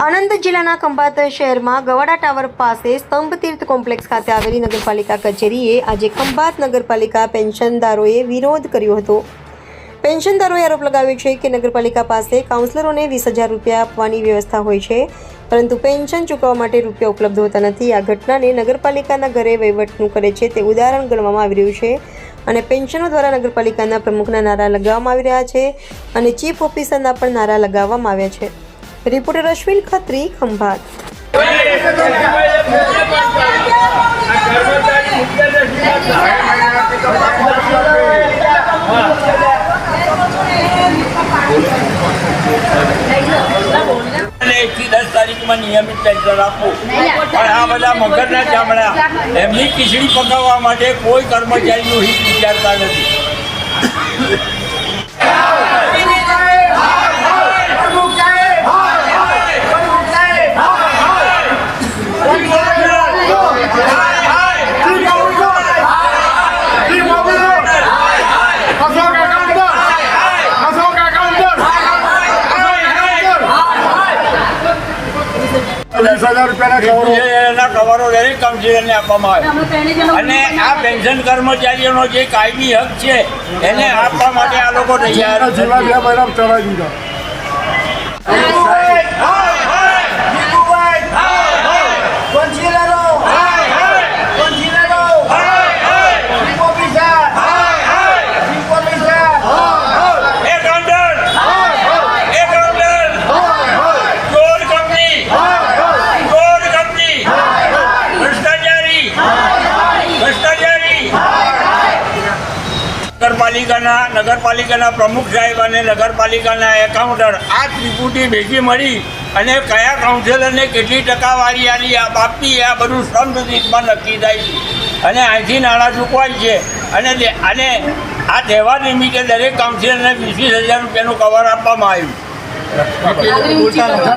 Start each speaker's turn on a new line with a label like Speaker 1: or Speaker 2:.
Speaker 1: આણંદ જિલ્લાના ખંભાત શહેરમાં ગવાડા ટાવર પાસે સ્તંભ તીર્થ કોમ્પ્લેક્સ ખાતે આવેલી નગરપાલિકા કચેરીએ આજે ખંભાત નગરપાલિકા પેન્શનદારોએ વિરોધ કર્યો હતો. પેન્શનદારોએ આરોપ લગાવ્યો છે કે નગરપાલિકા પાસે કાઉન્સિલરોને વીસ હજાર રૂપિયા આપવાની વ્યવસ્થા હોય છે, પરંતુ પેન્શન ચૂકવવા માટે રૂપિયા ઉપલબ્ધ હોતા નથી. આ ઘટનાને નગરપાલિકાના ઘરે વહીવટનું કરે છે તે ઉદાહરણ ગણવામાં આવી રહ્યું છે અને પેન્શનો દ્વારા નગરપાલિકાના પ્રમુખના નારા લગાવવામાં આવી રહ્યા છે અને ચીફ ઓફિસરના પણ નારા લગાવવામાં આવ્યા છે. રિપોર્ટર અશ્વિન ખત્રી ખંભાત
Speaker 2: એકથી દસ તારીખમાં નિયમિત પેન્શન આપવું પણ આ બધા મગરના ચામડા. એમની ખીચડી પકાવવા માટે કોઈ કર્મચારીનું હિત વિચારતા નથી.
Speaker 3: વીસ હજાર રૂપિયાના કવરો.
Speaker 2: એના કવરો દરેક કાઉન્સિલરને આપવામાં આવે. અને આ પેન્શન કર્મચારીઓનો જે કાયમી હક છે એને આપવા માટે આ લોકો તૈયાર
Speaker 3: જેવા બે મહિના ચલાવી દીધા
Speaker 2: નગરપાલિકાના નગરપાલિકાના પ્રમુખ સાહેબ અને નગરપાલિકાના એકાઉન્ટર આ ત્રિપુટી ભેગી મળી અને કયા કાઉન્સિલરને કેટલી ટકાવારી આની આપ- આપવી આ બધું સ્તંભ નક્કી થાય છે. અને અહીંથી નાણાં ચૂકવાય છે. અને અને આ તહેવાર નિમિત્તે દરેક કાઉન્સિલરને વીસ વીસ હજાર રૂપિયાનું કવર આપવામાં આવ્યું.